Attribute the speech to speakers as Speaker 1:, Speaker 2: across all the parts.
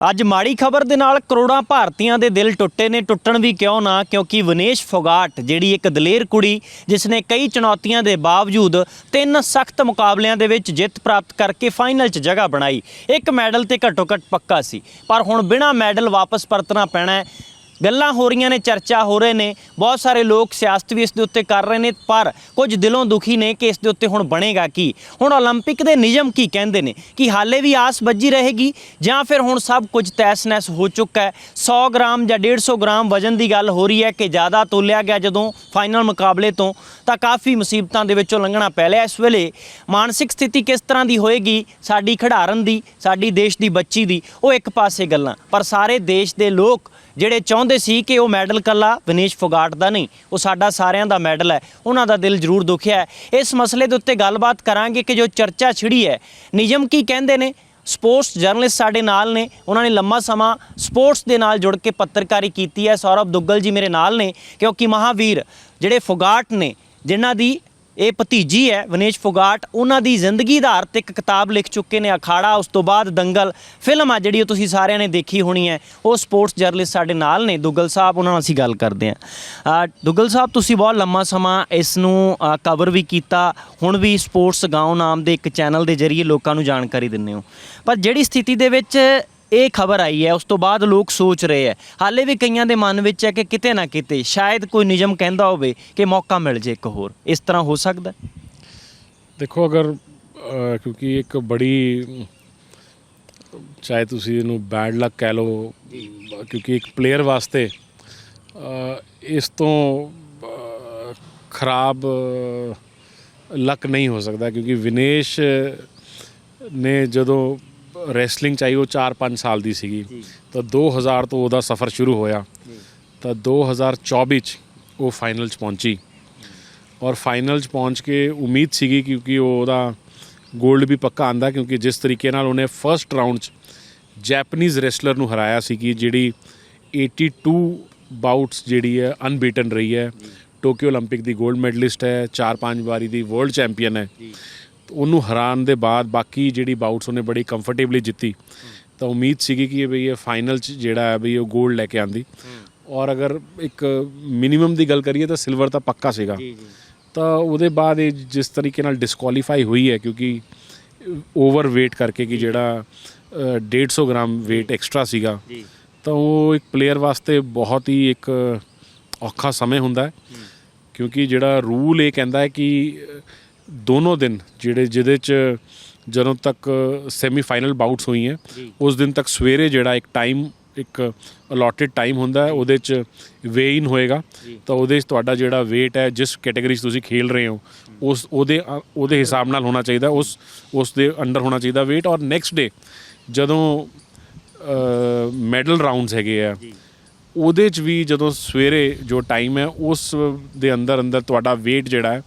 Speaker 1: ਅੱਜ ਮਾੜੀ ਖਬਰ ਦੇ ਨਾਲ ਕਰੋੜਾਂ ਭਾਰਤੀਆਂ ਦੇ ਦਿਲ ਟੁੱਟੇ ਨੇ। ਟੁੱਟਣ ਵੀ ਕਿਉਂ ਨਾ, ਕਿਉਂਕਿ ਵਿਨੇਸ਼ ਫੋਗਾਟ, ਜਿਹੜੀ ਇੱਕ ਦਲੇਰ ਕੁੜੀ, ਜਿਸ ਨੇ ਕਈ ਚੁਣੌਤੀਆਂ ਦੇ ਬਾਵਜੂਦ ਤਿੰਨ ਸਖਤ ਮੁਕਾਬਲਿਆਂ ਦੇ ਵਿੱਚ ਜਿੱਤ ਪ੍ਰਾਪਤ ਕਰਕੇ ਫਾਈਨਲ 'ਚ ਜਗ੍ਹਾ ਬਣਾਈ। ਇੱਕ ਮੈਡਲ ਤੇ ਘੱਟੋ ਘੱਟ ਪੱਕਾ ਸੀ। ਪਰ ਹੁਣ ਬਿਨਾਂ ਮੈਡਲ ਵਾਪਸ ਪਰਤਣਾ ਪੈਣਾ ਹੈ। ਗੱਲਾਂ ਹੋ ਰਹੀਆਂ ਨੇ ਚਰਚਾ ਹੋ ਰਹੇ ਨੇ ਬਹੁਤ ਸਾਰੇ ਲੋਕ ਸਿਆਸਤ ਵੀ ਇਸ ਦੇ ਉੱਤੇ ਕਰ ਰਹੇ ਨੇ ਪਰ ਕੁਝ ਦਿਲੋਂ ਦੁਖੀ ਨੇ ਕਿ ਇਸ ਦੇ ਉੱਤੇ ਹੁਣ ਬਣੇਗਾ ਕੀ ਹੁਣ 올림픽 ਦੇ ਨਿਯਮ ਕੀ ਕਹਿੰਦੇ ਨੇ ਕਿ ਹਾਲੇ ਵੀ ਆਸ ਵੱਜੀ ਰਹੇਗੀ ਜਾਂ ਫਿਰ ਹੁਣ ਸਭ ਕੁਝ ਤੈਸ-ਨੈਸ ਹੋ ਚੁੱਕਾ ਹੈ 100 ਗ੍ਰਾਮ ਜਾਂ 150 ਗ੍ਰਾਮ ਵਜ਼ਨ ਦੀ ਗੱਲ ਹੋ ਰਹੀ ਹੈ ਕਿ ਜ਼ਿਆਦਾ ਤੋਲਿਆ ਗਿਆ ਜਦੋਂ ਫਾਈਨਲ ਮੁਕਾਬਲੇ ਤੋਂ ਤਾਂ ਕਾਫੀ ਮੁਸੀਬਤਾਂ ਦੇ ਵਿੱਚੋਂ ਲੰਘਣਾ ਪੈ ਲਿਆ ਇਸ ਵੇਲੇ ਮਾਨਸਿਕ ਸਥਿਤੀ ਕਿਸ ਤਰ੍ਹਾਂ ਦੀ ਹੋਏਗੀ ਸਾਡੀ ਖਿਡਾਰਨ ਦੀ ਸਾਡੀ ਦੇਸ਼ ਦੀ ਬੱਚੀ ਦੀ ਉਹ ਇੱਕ ਪਾਸੇ ਗੱਲਾਂ ਪਰ ਸਾਰੇ ਦੇਸ਼ ਦੇ ਲੋਕ ਜਿਹੜੇ ਚਾਹੁੰਦੇ ਸੀ ਕਿ ਉਹ ਮੈਡਲ ਕੱਲਾ ਵਿਨੇਸ਼ ਫੋਗਾਟ ਦਾ ਨਹੀਂ, ਉਹ ਸਾਡਾ ਸਾਰਿਆਂ ਦਾ ਮੈਡਲ ਹੈ। ਉਹਨਾਂ ਦਾ ਦਿਲ ਜ਼ਰੂਰ ਦੁਖਿਆ ਹੈ। ਇਸ ਮਸਲੇ ਦੇ ਉੱਤੇ ਗੱਲਬਾਤ ਕਰਾਂਗੇ ਕਿ ਜੋ ਚਰਚਾ ਛਿੜੀ ਹੈ, ਨਿਯਮ ਕੀ ਕਹਿੰਦੇ ਨੇ? ਸਪੋਰਟਸ ਜਰਨਲਿਸਟ ਸਾਡੇ ਨਾਲ ਨੇ। ਉਹਨਾਂ ਨੇ ਲੰਮਾ ਸਮਾਂ ਸਪੋਰਟਸ ਦੇ ਨਾਲ ਜੁੜ ਕੇ ਪੱਤਰਕਾਰੀ ਕੀਤੀ ਹੈ। ਸੌਰਵ ਦੁੱਗਲ ਜੀ ਮੇਰੇ ਨਾਲ ਨੇ, ਕਿਉਂਕਿ ਮਹਾਵੀਰ ਜਿਹੜੇ ਫੋਗਾਟ ਨੇ, ਜਿਨ੍ਹਾਂ ਦੀ ਇਹ ਭਤੀਜੀ ਹੈ, ਵਿਨੇਸ਼ ਫੋਗਾਟ। ਉਹਨਾਂ ਦੀ ਜ਼ਿੰਦਗੀ ਆਧਾਰਿਤ ਇੱਕ ਕਿਤਾਬ ਲਿਖ ਚੁੱਕੇ ਨੇ ਅਖਾੜਾ। ਉਸ ਤੋਂ ਬਾਅਦ ਦੰਗਲ। ਫਿਲਮ ਆ ਜਿਹੜੀ ਉਹ ਤੁਸੀਂ ਸਾਰਿਆਂ ਨੇ ਦੇਖੀ ਹੋਣੀ ਹੈ। ਉਹ ਸਪੋਰਟਸ ਜਰਨਲਿਸਟ ਸਾਡੇ ਨਾਲ ਨੇ, ਦੁੱਗਲ ਸਾਹਿਬ। ਉਹਨਾਂ ਨਾਲ ਅਸੀਂ ਗੱਲ ਕਰਦੇ ਹਾਂ। ਦੁੱਗਲ ਸਾਹਿਬ, ਤੁਸੀਂ ਬਹੁਤ ਲੰਮਾ ਸਮਾਂ ਇਸ ਨੂੰ ਕਵਰ ਵੀ ਕੀਤਾ। ਹੁਣ ਵੀ ਸਪੋਰਟਸ ਗਾਉਂ ਨਾਮ ਦੇ ਇੱਕ ਚੈਨਲ ਦੇ ਜ਼ਰੀਏ ਲੋਕਾਂ ਨੂੰ ਜਾਣਕਾਰੀ ਦਿੰਦੇ ਹੋ। ਪਰ ਜਿਹੜੀ ਸਥਿਤੀ ਦੇ ਵਿੱਚ ਇਹ ਖਬਰ ਆਈ ਹੈ, ਉਸ ਤੋਂ ਬਾਅਦ ਲੋਕ ਸੋਚ ਰਹੇ ਹੈ। ਹਾਲੇ ਵੀ ਕਈਆਂ ਦੇ ਮਨ ਵਿੱਚ ਹੈ ਕਿ ਕਿਤੇ ਨਾ ਕਿਤੇ ਸ਼ਾਇਦ ਕੋਈ ਨਿਯਮ ਕਹਿੰਦਾ ਹੋਵੇ ਕਿ ਮੌਕਾ ਮਿਲ ਜੇ ਇੱਕ ਹੋਰ। ਇਸ ਤਰ੍ਹਾਂ ਹੋ ਸਕਦਾ
Speaker 2: ਦੇਖੋ, ਅਗਰ ਕਿਉਂਕਿ ਇੱਕ ਬੜੀ, ਚਾਹੇ ਤੁਸੀਂ ਇਹਨੂੰ ਬੈਡ ਲੱਕ ਕਹਿ ਲਓ, ਕਿਉਂਕਿ ਇੱਕ ਪਲੇਅਰ ਵਾਸਤੇ ਇਸ ਤੋਂ ਖਰਾਬ ਲੱਕ ਨਹੀਂ ਹੋ ਸਕਦਾ। ਕਿਉਂਕਿ ਵਿਨੇਸ਼ ਨੇ ਜਦੋਂ ਰੈਸਲਿੰਗ 'ਚ ਆਈ ਉਹ 4-5 ਸਾਲ ਦੀ ਸੀਗੀ। ਤਾਂ 2000 ਤੋਂ ਉਹਦਾ ਸਫ਼ਰ ਸ਼ੁਰੂ ਹੋਇਆ। ਤਾਂ 2024 ਚ ਉਹ ਫਾਈਨਲ ਚ ਪਹੁੰਚੀ। ਔਰ ਫਾਈਨਲ ਚ ਪਹੁੰਚ ਕੇ ਉਮੀਦ ਸੀਗੀ ਕਿਉਂਕਿ ਉਹ ਉਹਦਾ 골ਡ ਵੀ ਪੱਕਾ ਆਂਦਾ ਕਿਉਂਕਿ ਜਿਸ ਤਰੀਕੇ ਨਾਲ ਉਹਨੇ ਫਰਸਟ ਰਾਉਂਡ ਚ ਜੈਪਨੀਜ਼ ਰੈਸਲਰ ਨੂੰ ਹਰਾਇਆ ਸੀ ਕਿ ਜਿਹੜੀ 82 ਬਾਊਟਸ ਜਿਹੜੀ ਹੈ ਅਨਬੀਟਨ ਰਹੀ ਹੈ। ਟੋਕੀਓ 올림픽 ਦੀ 골ਡ ਮੈਡਲਿਸਟ ਹੈ 4-5 ਵਾਰੀ ਦੀ ਵਰਲਡ ਚੈਂਪੀਅਨ ਹੈ। ਉਹਨੂੰ ਹਰਾਉਣ ਦੇ ਬਾਅਦ ਬਾਕੀ ਜਿਹੜੀ ਬਾਊਟਸ ਉਹਨੇ ਬੜੀ ਕੰਫਰਟੇਬਲੀ ਜਿੱਤੀ। ਤਾਂ ਉਮੀਦ ਸੀਗੀ ਕਿ ਇਹ ਵੀ ਇਹ ਫਾਈਨਲ 'ਚ ਜਿਹੜਾ ਹੈ ਵੀ ਉਹ 골ਡ ਲੈ ਕੇ ਆਂਦੀ। ਔਰ ਅਗਰ ਇੱਕ ਮਿਨੀਮਮ ਦੀ ਗੱਲ ਕਰੀਏ ਤਾਂ ਸਿਲਵਰ ਤਾਂ ਪੱਕਾ ਸੀਗਾ। ਤਾਂ ਉਹਦੇ ਬਾਅਦ ਇਹ ਜਿਸ ਤਰੀਕੇ ਨਾਲ ਡਿਸਕੁਆਲੀਫਾਈ ਹੋਈ ਹੈ ਕਿਉਂਕਿ ਓਵਰ weight ਕਰਕੇ ਕਿ ਜਿਹੜਾ ਅ, 150 ਗ੍ਰਾਮ weight ਐਕਸਟਰਾ ਸੀਗਾ।
Speaker 1: ਜੀ।
Speaker 2: ਤਾਂ ਉਹ ਇੱਕ ਪਲੇਅਰ ਵਾਸਤੇ ਬਹੁਤ ਹੀ ਇੱਕ ਔਖਾ ਸਮੇਂ ਹੁੰਦਾ ਹੈ। ਕਿਉਂਕਿ ਜਿਹੜਾ ਰੂਲ ਇਹ ਕਹਿੰਦਾ ਹੈ ਕਿ ਦੋਨੋਂ ਦਿਨ ਜਿਹੜੇ ਜਿਹਦੇ ਚ ਜਦੋਂ ਤੱਕ ਸੈਮੀਫਾਈਨਲ ਬਾਊਟਸ ਹੋਈਆਂ
Speaker 1: ਜੀ।
Speaker 2: ਉਸ ਦਿਨ ਤੱਕ ਸਵੇਰੇ ਜਿਹੜਾ ਇੱਕ ਟਾਈਮ ਇੱਕ ਅਲੋਟਡ ਟਾਈਮ ਹੁੰਦਾ ਹੈ ਉਹਦੇ ਚ ਵੇ ਇਨ ਹੋਏਗਾ। ਤਾਂ ਉਹਦੇ 'ਚ ਤੁਹਾਡਾ ਜਿਹੜਾ weight ਹੈ ਜਿਸ ਕੈਟਾਗਰੀ 'ਚ ਤੁਸੀਂ ਖੇਲ ਰਹੇ ਹੋ ਉਸ ਉਹਦੇ ਉਹਦੇ ਹਿਸਾਬ ਨਾਲ ਹੋਣਾ ਚਾਹੀਦਾ ਉਸ ਉਸ ਦੇ ਅੰਡਰ ਹੋਣਾ ਚਾਹੀਦਾ weight ਔਰ ਨੈਕਸਟ ਡੇ ਜਦੋਂ ਮੈਡਲ ਰਾਉਂਡਸ ਹੈਗੇ ਆ ਉਹਦੇ 'ਚ ਵੀ ਜਦੋਂ ਸਵੇਰੇ ਜੋ ਟਾਈਮ ਹੈ ਉਸ ਦੇ ਅੰਦਰ ਅੰਦਰ ਤੁਹਾਡਾ weight ਜਿਹੜਾ ਹੈ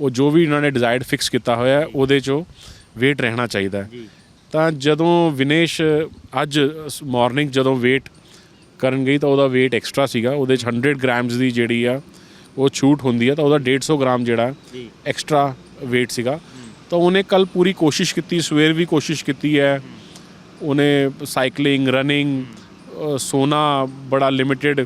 Speaker 2: ਉਹ ਜੋ ਵੀ ਇਹਨਾਂ ਨੇ ਡਿਜ਼ਾਇਰਡ ਫਿਕਸ ਕੀਤਾ ਹੋਇਆ ਉਹਦੇ 'ਚੋਂ weight ਰਹਿਣਾ ਚਾਹੀਦਾ ਤਾਂ ਜਦੋਂ ਵਿਨੇਸ਼ ਅੱਜ ਮਾਰਨਿੰਗ ਜਦੋਂ weight ਕਰਨ ਗਈ ਤਾਂ ਉਹਦਾ weight ਐਕਸਟਰਾ ਸੀਗਾ। ਉਹਦੇ 'ਚ 100 ਗ੍ਰਾਮਸ ਦੀ ਜਿਹੜੀ ਆ ਉਹ ਛੂਟ ਹੁੰਦੀ ਆ ਤਾਂ ਉਹਦਾ 150 ਗ੍ਰਾਮ ਜਿਹੜਾ ਐਕਸਟਰਾ weight ਸੀਗਾ। ਤਾਂ ਉਹਨੇ ਕੱਲ ਪੂਰੀ ਕੋਸ਼ਿਸ਼ ਕੀਤੀ ਸਵੇਰ ਵੀ ਕੋਸ਼ਿਸ਼ ਕੀਤੀ ਹੈ। ਉਹਨੇ ਸਾਈਕਲਿੰਗ ਰਨਿੰਗ ਸੋਨਾ ਬੜਾ ਲਿਮਿਟਿਡ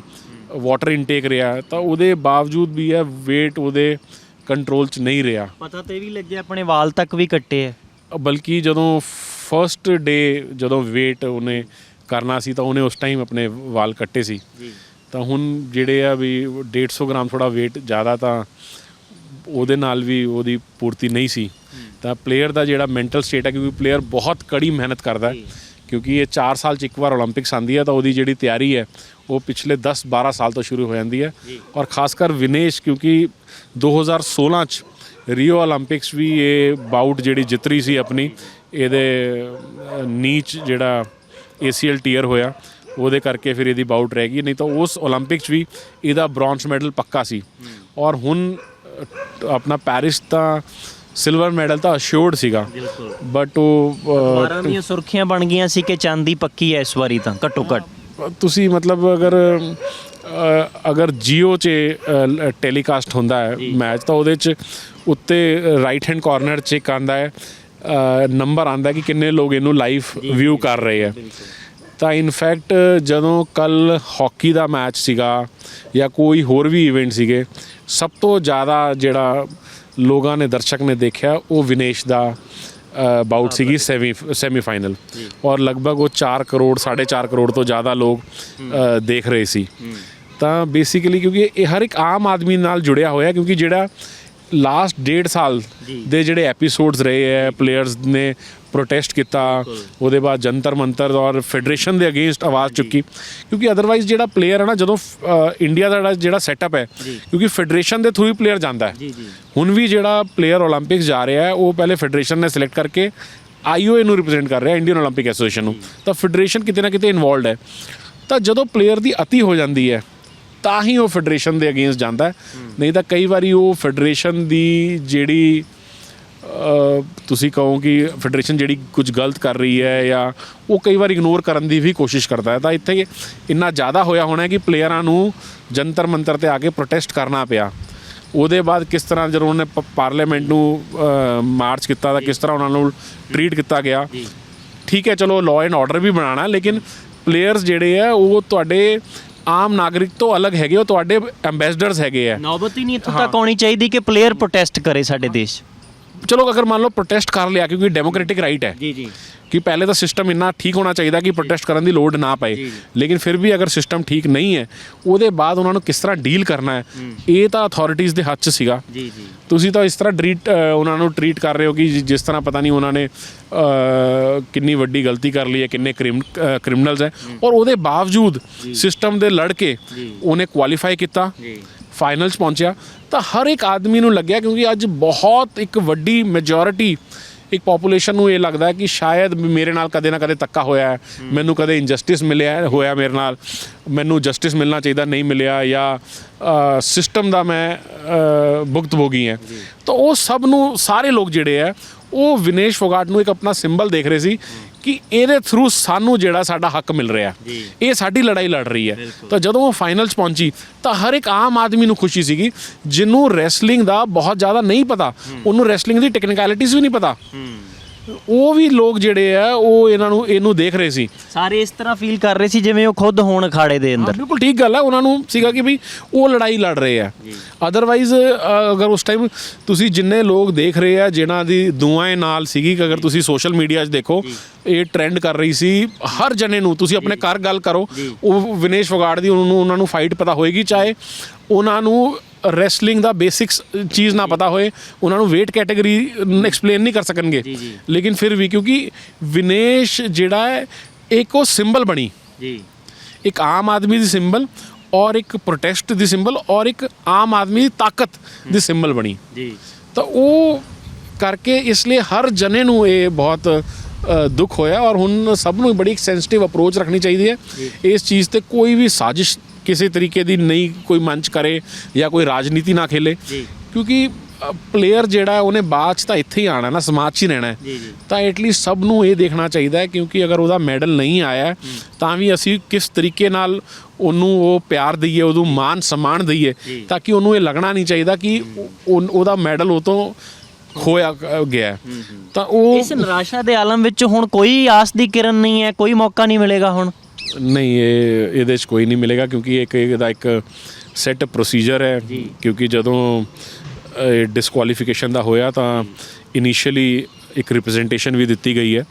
Speaker 2: ਵਾਟਰ ਇਨਟੇਕ ਰਿਹਾ। ਤਾਂ ਉਹਦੇ ਬਾਵਜੂਦ ਵੀ ਹੈ weight ਉਹਦੇ ਕੰਟਰੋਲ 'ਚ ਨਹੀਂ ਰਿਹਾ।
Speaker 1: ਪਤਾ ਤੇ ਵੀ ਲੱਗਿਆ ਆਪਣੇ ਵਾਲ ਤੱਕ ਵੀ ਕੱਟੇ ਹੈ
Speaker 2: ਬਲਕਿ ਜਦੋਂ ਫਰਸਟ ਡੇ ਜਦੋਂ weight ਉਹਨੇ ਕਰਨਾ ਸੀ ਤਾਂ ਉਹਨੇ ਉਸ ਟਾਈਮ ਆਪਣੇ ਵਾਲ ਕੱਟੇ ਸੀ।
Speaker 1: ਜੀ।
Speaker 2: ਤਾਂ ਹੁਣ ਜਿਹੜੇ ਆ ਵੀ 150 ਗ੍ਰਾਮ ਥੋੜਾ weight ਜ਼ਿਆਦਾ ਤਾਂ ਉਹਦੇ ਨਾਲ ਵੀ ਉਹਦੀ ਪੂਰਤੀ ਨਹੀਂ ਸੀ। ਤਾਂ ਪਲੇਅਰ ਦਾ ਜਿਹੜਾ ਮੈਂਟਲ ਸਟੇਟ ਹੈ ਕਿਉਂਕਿ ਪਲੇਅਰ ਬਹੁਤ ਕੜੀ ਮਿਹਨਤ ਕਰਦਾ ਹੈ।
Speaker 1: ਕਿਉਂਕਿ
Speaker 2: ਇਹ 4 ਸਾਲ 'ਚ ਇੱਕ ਵਾਰ 올림픽ਸ ਆਂਦੀ ਹੈ ਤਾਂ ਉਹਦੀ ਜਿਹੜੀ ਤਿਆਰੀ ਹੈ ਉਹ ਪਿਛਲੇ 10-12 ਸਾਲ ਤੋਂ ਸ਼ੁਰੂ ਹੋ ਜਾਂਦੀ ਹੈ। ਔਰ ਖਾਸ ਕਰ ਵਿਨੇਸ਼ ਕਿਉਂਕਿ 2016 'ਚ ਰੀਓ 올림픽ਸ ਵੀ ਇਹ ਬਾਊਟ ਜਿਹੜੀ ਜਿੱਤਰੀ ਸੀ ਆਪਣੀ ਇਹਦੇ ਨੀਚ ਜਿਹੜਾ ACL ਟੀਅਰ ਹੋਇਆ ਉਹਦੇ ਕਰਕੇ ਫਿਰ ਇਹਦੀ ਬਾਊਟ ਰਹਿ ਗਈ। ਨਹੀਂ ਤਾਂ ਉਸ 올림픽ਸ ਵੀ ਇਹਦਾ ਬ੍ਰੌਂਜ਼ ਮੈਡਲ ਪੱਕਾ ਸੀ। ਔਰ ਹੁਣ ਆਪਣਾ ਪੈਰਿਸ ਤਾਂ ਸਿਲਵਰ ਮੈਡਲ ਤਾਂ ਅਸ਼ੋਰਡ ਸੀਗਾ।
Speaker 1: ਬਿਲਕੁਲ।
Speaker 2: ਬਟ ਉਹ ਅਹ,
Speaker 1: 12 ਦੀਆਂ ਸੁਰਖੀਆਂ ਬਣ ਗਈਆਂ ਸੀ ਕਿ ਚਾਂਦੀ ਪੱਕੀ ਹੈ ਇਸ ਵਾਰੀ ਤਾਂ ਘੱਟੋ ਘੱਟ।
Speaker 2: ਤੁਸੀਂ ਮਤਲਬ ਅਗਰ ਅ, ਅਗਰ ਜੀਓ 'ਚ ਟੈਲੀਕਾਸਟ ਹੁੰਦਾ ਹੈ ਮੈਚ ਤਾਂ ਉਹਦੇ 'ਚ ਉੱਤੇ ਰਾਈਟ ਹੈਂਡ ਕਾਰਨਰ 'ਚ ਇੱਕ ਆਂਦਾ ਹੈ ਨੰਬਰ ਆਂਦਾ ਕਿ ਕਿੰਨੇ ਲੋਕ ਇਹਨੂੰ ਲਾਈਵ ਵਿਊ ਕਰ ਰਹੇ ਆ ਤਾਂ ਇਨਫੈਕਟ ਜਦੋਂ ਕੱਲ ਹਾਕੀ ਦਾ ਮੈਚ ਸੀਗਾ ਜਾਂ ਕੋਈ ਹੋਰ ਵੀ ਇਵੈਂਟ ਸੀਗੇ ਸਭ ਤੋਂ ਜ਼ਿਆਦਾ ਜਿਹੜਾ ਲੋਕਾਂ ਨੇ ਦਰਸ਼ਕ ਨੇ ਦੇਖਿਆ ਉਹ ਵਿਨੇਸ਼ ਦਾ ਬਾਊਟ ਸੀਗੀ ਸੈਮੀ ਸੈਮੀਫਾਈਨਲ ਔਰ ਲਗਭਗ ਉਹ 4 ਕਰੋੜ 4.5 ਕਰੋੜ ਤੋਂ ਜ਼ਿਆਦਾ ਲੋਕ ਦੇਖ ਰਹੇ ਸੀ। ਤਾਂ ਬੇਸਿਕਲੀ ਕਿਉਂਕਿ ਇਹ ਹਰ ਇੱਕ ਆਮ ਆਦਮੀ ਨਾਲ ਜੁੜਿਆ ਹੋਇਆ ਕਿਉਂਕਿ ਜਿਹੜਾ ਲਾਸਟ ਡੇਢ ਸਾਲ ਦੇ ਜਿਹੜੇ ਐਪੀਸੋਡਸ ਰਹੇ ਹੈ ਪਲੇਅਰਸ ਨੇ ਪ੍ਰੋਟੈਸਟ ਕੀਤਾ ਉਹਦੇ ਬਾਅਦ ਜੰਤਰ ਮੰਤਰ ਔਰ ਫੈਡਰੇਸ਼ਨ ਦੇ ਅਗੇਂਸਟ ਆਵਾਜ਼ ਚੁੱਕੀ। ਕਿਉਂਕਿ ਅਦਰਵਾਈਜ਼ ਜਿਹੜਾ ਪਲੇਅਰ ਹੈ ਨਾ ਜਦੋਂ ਇੰਡੀਆ ਦਾ ਜਿਹੜਾ ਸੈਟਅਪ ਹੈ ਕਿਉਂਕਿ ਫੈਡਰੇਸ਼ਨ ਦੇ ਥਰੂ ਹੀ ਪਲੇਅਰ ਜਾਂਦਾ ਹੈ। ਹੁਣ ਵੀ ਜਿਹੜਾ ਪਲੇਅਰ 올림픽ਸ ਜਾ ਰਿਹਾ ਹੈ ਉਹ ਪਹਿਲੇ ਫੈਡਰੇਸ਼ਨ ਨੇ ਸਿਲੈਕਟ ਕਰਕੇ ਆਈਓਏ ਨੂੰ ਰਿਪਰੈਜ਼ੈਂਟ ਕਰ ਰਿਹਾ ਇੰਡੀਅਨ 올림픽 ਐਸੋਸੀਏਸ਼ਨ ਨੂੰ ਤਾਂ ਫੈਡਰੇਸ਼ਨ ਕਿਤੇ ਨਾ ਕਿਤੇ ਇਨਵੋਲਵਡ ਹੈ। ਤਾਂ ਜਦੋਂ ਪਲੇਅਰ ਦੀ ਅਤੀ ਹੋ ਜਾਂਦੀ ਹੈ ਤਾਂ ਹੀ ਉਹ ਫੈਡਰੇਸ਼ਨ ਦੇ ਅਗੇਂਸਟ ਜਾਂਦਾ ਨਹੀਂ ਤਾਂ ਕਈ ਵਾਰੀ ਉਹ ਫੈਡਰੇਸ਼ਨ ਦੀ ਜਿਹੜੀ ਤੁਸੀਂ ਕਹੋ ਕਿ ਫੈਡਰੇਸ਼ਨ ਜਿਹੜੀ ਕੁਝ ਗਲਤ ਕਰ ਰਹੀ ਹੈ ਜਾਂ ਉਹ ਕਈ ਵਾਰ ਇਗਨੋਰ ਕਰਨ ਦੀ ਵੀ ਕੋਸ਼ਿਸ਼ ਕਰਦਾ ਹੈ। ਤਾਂ ਇੱਥੇ ਇੰਨਾ ਜ਼ਿਆਦਾ ਹੋਇਆ ਹੋਣਾ ਕਿ ਪਲੇਅਰਾਂ ਨੂੰ ਜੰਤਰ ਮੰਤਰ ਤੇ ਆ ਕੇ ਪ੍ਰੋਟੈਸਟ ਕਰਨਾ ਪਿਆ। ਉਹਦੇ ਬਾਅਦ ਕਿਸ ਤਰ੍ਹਾਂ ਜਦੋਂ ਉਹਨੇ ਪਾਰਲੀਮੈਂਟ ਨੂੰ ਮਾਰਚ ਕੀਤਾ ਤਾਂ ਕਿਸ ਤਰ੍ਹਾਂ ਉਹਨਾਂ ਨੂੰ ਟਰੀਟ ਕੀਤਾ ਗਿਆ। ਠੀਕ ਹੈ ਚਲੋ ਲਾਅ ਐਂਡ ਆਰਡਰ ਵੀ ਬਣਾਉਣਾ ਲੇਕਿਨ ਪਲੇਅਰਸ ਜਿਹੜੇ ਆ ਉਹ ਤੁਹਾਡੇ ਆਮ ਨਾਗਰਿਕ ਤੋਂ ਅਲੱਗ ਹੈਗੇ ਉਹ ਤੁਹਾਡੇ ਐਮਬੈਸਡਰਸ ਹੈਗੇ ਆ
Speaker 1: ਨੌਬਤ ਹੀ ਨਹੀਂ ਇੱਥੋਂ ਤੱਕ ਆਉਣੀ ਚਾਹੀਦੀ ਕਿ ਪਲੇਅਰ ਪ੍ਰੋਟੈਸਟ ਕਰੇ ਸਾਡੇ ਦੇਸ਼।
Speaker 2: ਚਲੋ ਅਗਰ ਮੰਨ ਲਓ ਪ੍ਰੋਟੈਸਟ ਕਰ ਲਿਆ ਕਿਉਂਕਿ ਡੈਮੋਕ੍ਰੈਟਿਕ ਰਾਈਟ ਹੈ
Speaker 1: ਜੀ ਜੀ।
Speaker 2: ਕਿ ਪਹਿਲੇ ਤਾਂ ਸਿਸਟਮ ਇੰਨਾ ਠੀਕ ਹੋਣਾ ਚਾਹੀਦਾ ਕਿ ਪ੍ਰੋਟੈਸਟ ਕਰਨ ਦੀ ਲੋੜ ਨਾ ਪਏ। ਲੇਕਿਨ ਫਿਰ ਵੀ ਅਗਰ ਸਿਸਟਮ ਠੀਕ ਨਹੀਂ ਹੈ ਉਹਦੇ ਬਾਅਦ ਉਹਨਾਂ ਨੂੰ ਕਿਸ ਤਰ੍ਹਾਂ ਡੀਲ ਕਰਨਾ ਹੈ ਇਹ ਤਾਂ ਅਥਾਰਟੀਆਂ ਦੇ ਹੱਥ 'ਚ ਸੀਗਾ।
Speaker 1: ਜੀ ਜੀ।
Speaker 2: ਤੁਸੀਂ ਤਾਂ ਇਸ ਤਰ੍ਹਾਂ ਟਰੀਟ ਉਹਨਾਂ ਨੂੰ ਟਰੀਟ ਕਰ ਰਹੇ ਹੋ ਕਿ ਜਿਸ ਤਰ੍ਹਾਂ ਪਤਾ ਨਹੀਂ ਉਹਨਾਂ ਨੇ ਕਿੰਨੀ ਵੱਡੀ ਗਲਤੀ ਕਰ ਲਈ ਹੈ ਕਿੰਨੇ ਕ੍ਰਿਮੀਨਲਸ ਹੈ। ਔਰ ਉਹਦੇ ਬਾਵਜੂਦ ਸਿਸਟਮ ਦੇ ਲੜ ਕੇ ਉਹਨੇ ਕੁਆਲੀਫਾਈ ਕੀਤਾ।
Speaker 1: ਜੀ।
Speaker 2: ਫਾਈਨਲ 'ਚ ਪਹੁੰਚਿਆ ਤਾਂ ਹਰ ਇੱਕ ਆਦਮੀ ਨੂੰ ਲੱਗਿਆ ਕਿਉਂਕਿ ਅੱਜ ਬਹੁਤ ਇੱਕ ਵੱਡੀ ਮੈਜੋਰਿਟੀ ਇੱਕ ਪੋਪੂਲੇਸ਼ਨ ਨੂੰ ਇਹ ਲੱਗਦਾ ਹੈ ਕਿ ਸ਼ਾਇਦ ਮੇਰੇ ਨਾਲ ਕਦੇ ਨਾ ਕਦੇ ਧੱਕਾ ਹੋਇਆ ਹੈ ਮੈਨੂੰ ਕਦੇ ਇਨਜਸਟਿਸ ਮਿਲਿਆ ਹੈ- ਹੋਇਆ ਮੇਰੇ ਨਾਲ ਮੈਨੂੰ ਜਸਟਿਸ ਮਿਲਣਾ ਚਾਹੀਦਾ ਨਹੀਂ ਮਿਲਿਆ ਜਾਂ ਸਿਸਟਮ ਦਾ ਮੈਂ ਭੁਗਤ ਭੋਗੀ ਹੈ। ਤਾਂ ਉਹ ਸਭ ਨੂੰ ਸਾਰੇ ਲੋਕ ਜਿਹੜੇ ਆ ਉਹ ਵਿਨੇਸ਼ ਫੋਗਾਟ ਨੂੰ ਇੱਕ ਆਪਣਾ ਸਿੰਬਲ ਦੇਖ ਰਹੇ ਸੀ ਕਿ ਇਹਦੇ ਥਰੂ ਸਾਨੂੰ ਜਿਹੜਾ ਸਾਡਾ ਹੱਕ ਮਿਲ ਰਿਹਾ। ਇਹ ਸਾਡੀ ਲੜਾਈ ਲੜ ਰਹੀ ਹੈ। ਤਾਂ ਜਦੋਂ ਉਹ ਫਾਈਨਲ 'ਚ ਪਹੁੰਚੀ ਤਾਂ ਹਰ ਇੱਕ ਆਮ ਆਦਮੀ ਨੂੰ ਖੁਸ਼ੀ ਸੀਗੀ ਜਿਹਨੂੰ ਰੈਸਲਿੰਗ ਦਾ ਬਹੁਤ ਜ਼ਿਆਦਾ ਨਹੀਂ ਪਤਾ ਉਹਨੂੰ ਰੈਸਲਿੰਗ ਦੀ ਟੈਕਨੀਕੈਲਿਟੀਜ਼ ਵੀ ਨਹੀਂ ਪਤਾ। ਉਹ ਵੀ ਲੋਕ ਜਿਹੜੇ ਆ ਉਹ ਇਹਨਾਂ ਨੂੰ ਇਹਨੂੰ ਦੇਖ ਰਹੇ ਸੀ।
Speaker 1: ਸਾਰੇ ਇਸ ਤਰ੍ਹਾਂ ਫੀਲ ਕਰ ਰਹੇ ਸੀ ਜਿਵੇਂ ਉਹ ਖੁਦ ਹੋਣ ਅਖਾੜੇ ਦੇ ਅੰਦਰ।
Speaker 2: ਬਿਲਕੁਲ ਠੀਕ ਗੱਲ ਹੈ ਉਹਨਾਂ ਨੂੰ ਸੀਗਾ ਕਿ ਵੀ ਉਹ ਲੜਾਈ ਲੜ ਰਹੇ ਆ। ਅਦਰਵਾਈਜ਼ ਅਗਰ ਉਸ ਟਾਈਮ ਤੁਸੀਂ ਜਿੰਨੇ ਲੋਕ ਦੇਖ ਰਹੇ ਆ ਜਿਨ੍ਹਾਂ ਦੀ ਦੁਆਏ ਨਾਲ ਸੀਗੀ ਕਿ ਅਗਰ ਤੁਸੀਂ ਸੋਸ਼ਲ ਮੀਡੀਆ 'ਚ ਦੇਖੋ ਇਹ ਟ੍ਰੈਂਡ ਕਰ ਰਹੀ ਸੀ ਹਰ ਜਣੇ ਨੂੰ ਤੁਸੀਂ ਆਪਣੇ ਘਰ ਗੱਲ ਕਰੋ ਉਹ ਵਿਨੇਸ਼ ਫੋਗਾਟ ਦੀ ਉਹਨੂੰ ਉਹਨਾਂ ਨੂੰ ਫਾਈਟ ਪਤਾ ਹੋਏਗੀ ਚਾਹੇ ਉਹਨਾਂ ਨੂੰ ਰੈਸਲਿੰਗ ਦਾ ਬੇਸਿਕਸ ਚੀਜ਼ ਨਾ ਪਤਾ ਹੋਏ ਉਹਨਾਂ ਨੂੰ weight ਕੈਟਾਗਰੀ ਐਕਸਪਲੇਨ ਨਹੀਂ ਕਰ ਸਕਣਗੇ। ਲੇਕਿਨ ਫਿਰ ਵੀ ਕਿਉਂਕਿ ਵਿਨੇਸ਼ ਜਿਹੜਾ ਹੈ ਇੱਕ ਉਹ ਸਿੰਬਲ ਬਣੀ।
Speaker 1: ਜੀ।
Speaker 2: ਇੱਕ ਆਮ ਆਦਮੀ ਦੀ ਸਿੰਬਲ ਔਰ ਇੱਕ ਪ੍ਰੋਟੈਸਟ ਦੀ ਸਿੰਬਲ ਔਰ ਇੱਕ ਆਮ ਆਦਮੀ ਦੀ ਤਾਕਤ ਦੀ ਸਿੰਬਲ ਬਣੀ।
Speaker 1: ਜੀ।
Speaker 2: ਤਾਂ ਉਹ ਕਰਕੇ ਇਸ ਲਈ ਹਰ ਜਨੇ ਨੂੰ ਇਹ ਬਹੁਤ ਦੁੱਖ ਹੋਇਆ ਔਰ ਹੁਣ ਸਭ ਨੂੰ ਬੜੀ ਸੈਂਸਿਟਿਵ ਅਪਰੋਚ ਰੱਖਣੀ ਚਾਹੀਦੀ ਹੈ। ਇਸ ਚੀਜ਼ ਤੇ ਕੋਈ ਵੀ ਸਾਜ਼ਿਸ਼ ਕਿਸੇ ਤਰੀਕੇ ਦੀ ਨਹੀਂ ਕੋਈ ਮੰਚ ਕਰੇ ਜਾਂ ਕੋਈ ਰਾਜਨੀਤੀ ਨਾ ਖੇਲੇ।
Speaker 1: ਜੀ।
Speaker 2: ਕਿਉਂਕਿ ਪਲੇਅਰ ਜਿਹੜਾ ਉਹਨੇ ਬਾਅਦ 'ਚ ਤਾਂ ਇੱਥੇ ਹੀ ਆਣਾ ਨਾ ਸਮਾਜ 'ਚ ਹੀ ਰਹਿਣਾ ਹੈ। ਤਾਂ ਐਟਲੀਸਟ ਸਭ ਨੂੰ ਇਹ ਦੇਖਣਾ ਚਾਹੀਦਾ ਹੈ ਕਿਉਂਕਿ ਅਗਰ ਉਹਦਾ ਮੈਡਲ ਨਹੀਂ ਆਇਆ ਤਾਂ ਵੀ ਅਸੀਂ ਕਿਸ ਤਰੀਕੇ ਨਾਲ ਉਹਨੂੰ ਉਹ ਪਿਆਰ ਦਈਏ ਉਹਨੂੰ ਮਾਨ ਸਨਮਾਨ ਦਈਏ ਤਾਂ ਕਿ ਉਹਨੂੰ ਇਹ ਲੱਗਣਾ ਨਹੀਂ ਚਾਹੀਦਾ ਕਿ ਉਹ- ਉਹਦਾ ਮੈਡਲ ਉਹ ਤੋਂ ਖੋਇਆ ਗਿਆ ਹੈ। ਤਾਂ ਉਹ
Speaker 1: ਇਸ ਨਿਰਾਸ਼ਾ ਦੇ ਆਲਮ ਵਿੱਚ ਹੁਣ ਕੋਈ ਆਸ ਦੀ ਕਿਰਨ ਨਹੀਂ ਹੈ ਕੋਈ ਮੌਕਾ ਨਹੀਂ ਮਿਲੇਗਾ ਹੁਣ।
Speaker 2: ਨਹੀਂ ਇਹ ਇਹਦੇ 'ਚ ਕੋਈ ਨਹੀਂ ਮਿਲੇਗਾ ਕਿਉਂਕਿ ਇੱਕ ਇਹਦਾ ਇੱਕ ਸੈਟ ਪ੍ਰੋਸੀਜਰ ਹੈ ਕਿਉਂਕਿ ਜਦੋਂ ਡਿਸਕੁਆਲੀਫਿਕੇਸ਼ਨ ਦਾ ਹੋਇਆ ਤਾਂ ਇਨੀਸ਼ੀਅਲੀ ਇੱਕ ਰਿਪਰੈਜ਼ੈਂਟੇਸ਼ਨ ਵੀ ਦਿੱਤੀ ਗਈ ਹੈ।